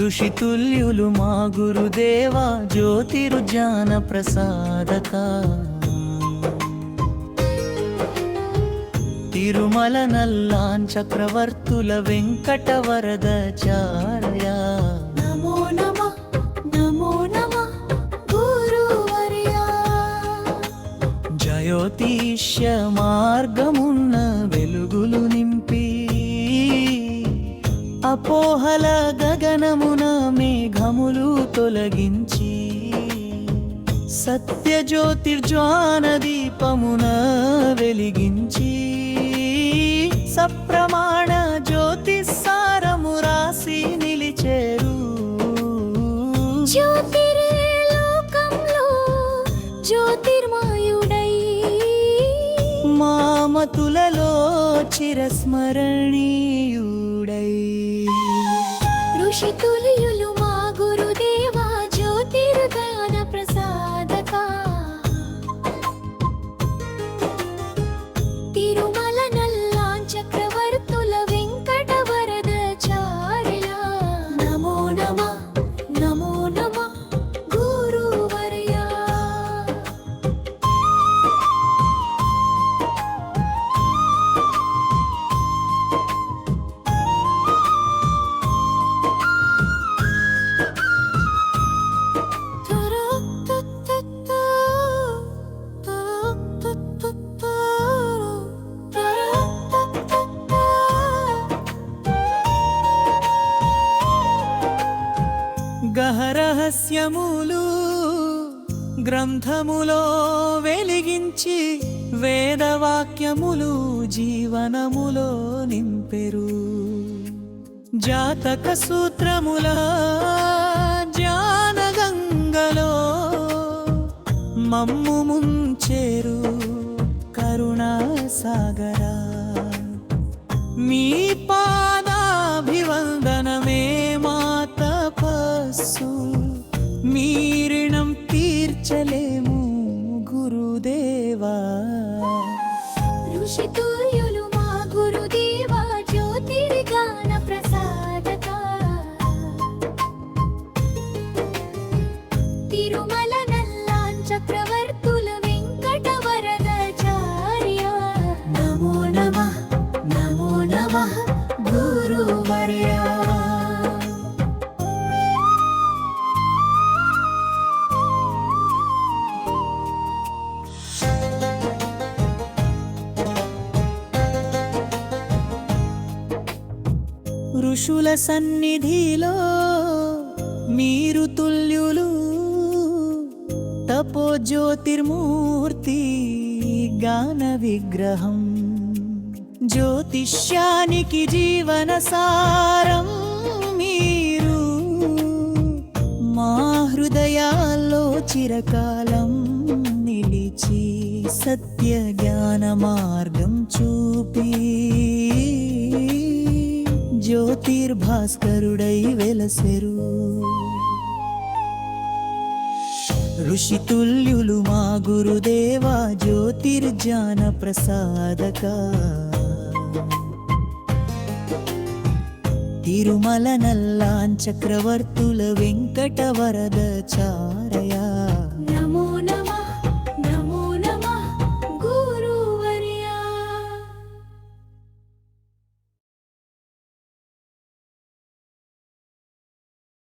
ఋషితుల్యులు మా గురుదేవా జ్యోతిరుజాన ప్రసాదక. తిరుమల నల్లాన్ చక్రవర్తుల వెంకట వరదచార్య నమో నమ నమో నమ గురువర్యా. జయోతిష్య అపోహల గగనమున మేఘములు తొలగించి సత్యజ్యోతిర్జ్వాన దీపమున వెలిగించి సప్రమాణ జ్యోతిసారము రాసి నిలిచేరు. జ్యోతిర్లోకంలో జ్యోతిర్మయుడై మామతులలో చిరస్మరణీయుడై. ఋషితుల్యులు మా గహరహస్యములు గ్రంథములో వెలిగించి వేదవాక్యములు జీవనములో నింపెరు. జాతక సూత్రముల జ్ఞానగంగలో మమ్ము ముంచేరు కరుణాసాగరా. మీ పా మీ రుణం తీర్చలేము గురుదేవా. ఋషితుల్యులు మా గురుదేవా జ్యోతిర్గాన ప్రసాదక. తిరుమల నల్లాన్ చక్రవర్తుల వెంకట నమో నమ నమో నమ గురువర్యా. ఋషుల సన్నిధిలో మీరు తుల్యులు. తపో జ్యోతిర్మూర్తి గాన విగ్రహం. జ్యోతిష్యానికి జీవన సారం మీరు. మా హృదయాల్లో చిరకాలం నిలిచి సత్య జ్ఞాన మార్గం చూపి. జ్యోతిర్భాస్కరుడై వెలసెరు. ఋషితుల్యులు మా గురుదేవా జ్యోతిర్జాన ప్రసాదక. తిరుమల నల్లాన్ చక్రవర్తుల వెంకట వరద చారయా.